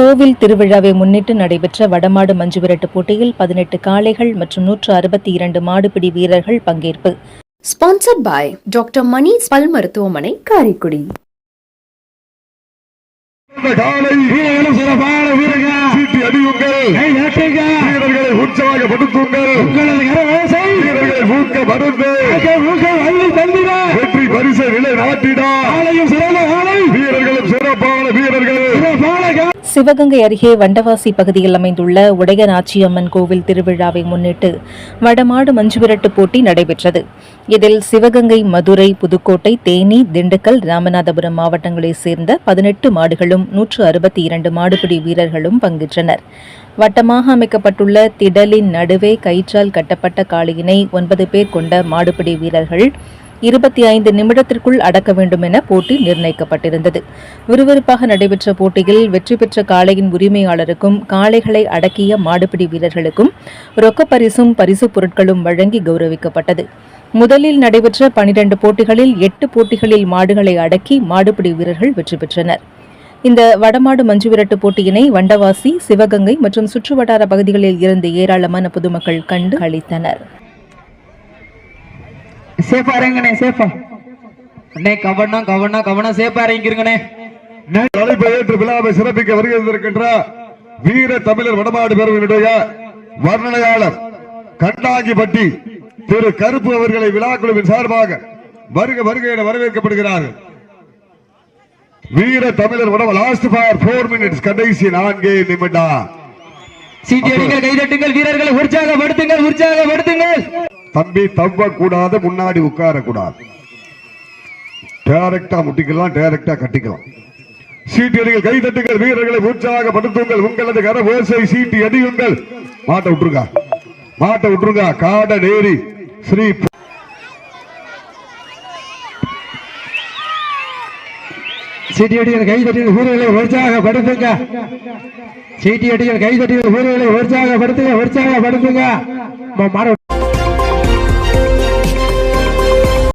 கோவில் திருவிழாவை முன்னிட்டு நடைபெற்ற வடமாடு மஞ்சுவிரட்டு போட்டியில் பதினெட்டு காளைகள் மற்றும் நூற்று அறுபத்தி இரண்டு மாடுபிடி வீரர்கள் பங்கேற்பு. Sponsored by Dr. Mani's பல் மருத்துவமனை காரைக்குடி வீரர்களும் சிறப்பான வீரர்கள் வெற்றி பரிசை நிலை வீரர்களும் சிறப்பான சிவகங்கை அருகே வண்டவாசி பகுதியில் அமைந்துள்ள உடையநாச்சியம்மன் கோவில் திருவிழாவை முன்னிட்டு வடமாடு மஞ்சுவிரட்டு போட்டி நடைபெற்றது. இதில் சிவகங்கை மதுரை புதுக்கோட்டை தேனி திண்டுக்கல் ராமநாதபுரம் மாவட்டங்களைச் சேர்ந்த பதினெட்டு மாடுகளும் நூற்று அறுபத்தி இரண்டு மாடுபிடி வீரர்களும் பங்கேற்றனர். வட்டமாக அமைக்கப்பட்டுள்ள திடலின் நடுவே கயிற்றால் கட்டப்பட்ட காளையினை ஒன்பது பேர் கொண்ட மாடுபிடி வீரர்கள் இருபத்தி ஐந்து நிமிடத்திற்குள் அடக்க வேண்டும் என போட்டி நிர்ணயிக்கப்பட்டிருந்தது. விறுவிறுப்பாக நடைபெற்ற போட்டியில் வெற்றி பெற்ற காளையின் உரிமையாளருக்கும் காளைகளை அடக்கிய மாடுபிடி வீரர்களுக்கும் ரொக்க பரிசும் பரிசுப் பொருட்களும் வழங்கி கௌரவிக்கப்பட்டது. முதலில் நடைபெற்ற பனிரெண்டு போட்டிகளில் எட்டு போட்டிகளில் மாடுகளை அடக்கி மாடுபிடி வீரர்கள் வெற்றி பெற்றனர். இந்த வடமாடு மஞ்சுவிரட்டு போட்டியினை வண்டவாசி சிவகங்கை மற்றும் சுற்றுவட்டார பகுதிகளில் இருந்து ஏராளமான பொதுமக்கள் கண்டு அளித்தனர் சேஃபா இறங்குண்ணே சேஃபா. அண்ணே கவனம் கவனம் கவனம் சேஃபா இறங்கிருங்கண்ணே. அழைப்பை ஏற்று விழாவை சிறப்பிக்க வருகின்ற வீர தமிழர் வடமாடு பேரவையினுடைய வர்ணனையாளர் கண்ணாங்கிப்பட்டி திரு கருப்பு அவர்களை விழா குழுவின் சார்பாக வருக வருக என வரவேற்கப்படுகிறார்கள். வீர தமிழர் வடம் லாஸ்ட் ஃபார் போர் மினிட்ஸ் கடைசி நான்கே நிமிடம். சீட்டி அடிங்கள் கைதட்டுங்கள் வீரர்களை உற்சாகப்படுத்துங்கள் உற்சாகப்படுத்துங்கள். தம்பி தவ்வக்கூடாது முன்னாடி உட்காரக்கூடாது. டேரக்டா முட்டிக்கலாம் டேரக்டா கட்டிக்கலாம். சீட்டி அடிகள் கை வீரர்களை உற்சாகப்படுத்துங்கள் உங்களது கர ஓசை சீட்டி அடியுங்கள் மாட்டை விட்டுருங்க மாட்டை விட்டுருங்க காட நேரி ஸ்ரீ சீட்டியடிகள் கைதட்டிகள் வீரர்களை உற்சாகப்படுத்துங்க சீட்டியடிகள் கைதட்டிகள் வீரர்களை உற்சாகப்படுத்துங்க உற்சாகப்படுத்துங்க ம-